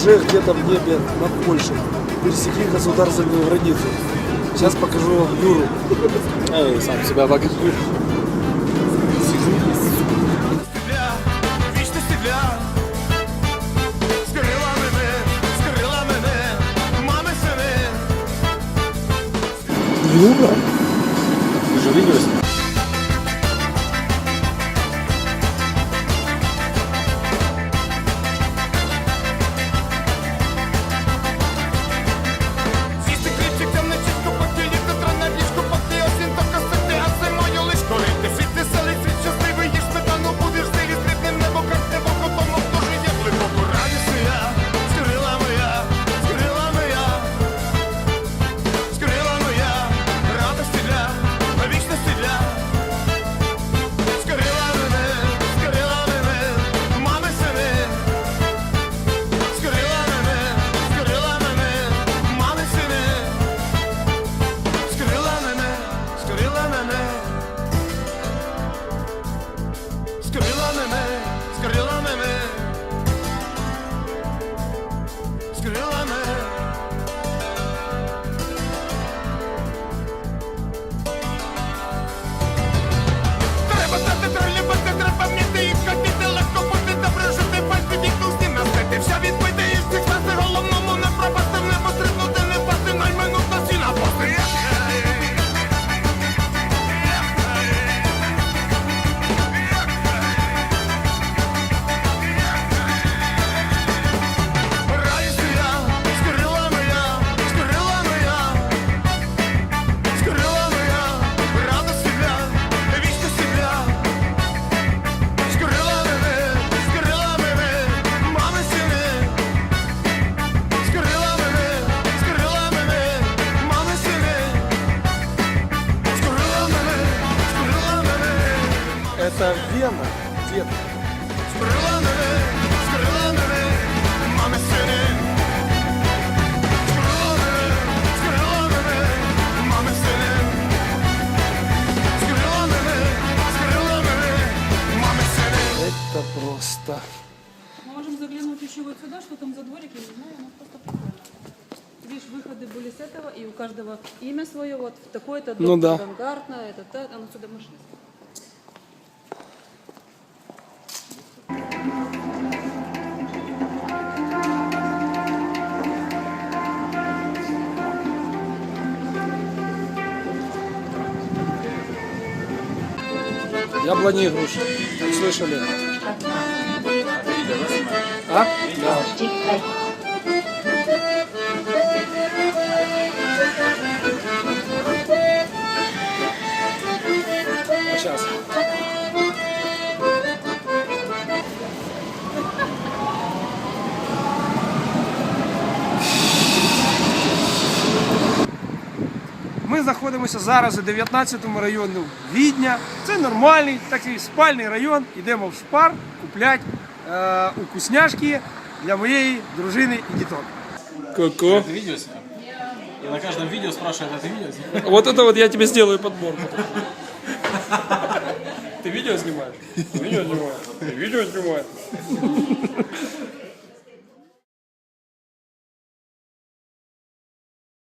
уже где-то в небе над Польшей. Пересекли государственную границу. Сейчас покажу вам Юру. Эй, сам себя вічне стиля, скрила мене, скрила мене, мами сини. Это просто. Мы можем заглянуть еще вот сюда, что там за дворик, я не знаю, но просто прикольно. Видишь, выходы были с этого, и у каждого имя свое, вот такой-то, Ну да. Гангарта, это, та, а ну сюда машина. Яблони и груши. Слышали? А? Да. Сейчас. Ми знаходимося зараз у 19-му районі Відня. Це нормальний такий спальний район. Йдемо в шпар купляти е, укусняшки для моєї дружини і діток. Ко-ко. Ты видео снял? И на каждом видео спрашивают, а ты видео снял? Вот это вот я тебе сделаю подборку. Ты видео снимаешь? Видео снимаю. Ты видео снимаешь.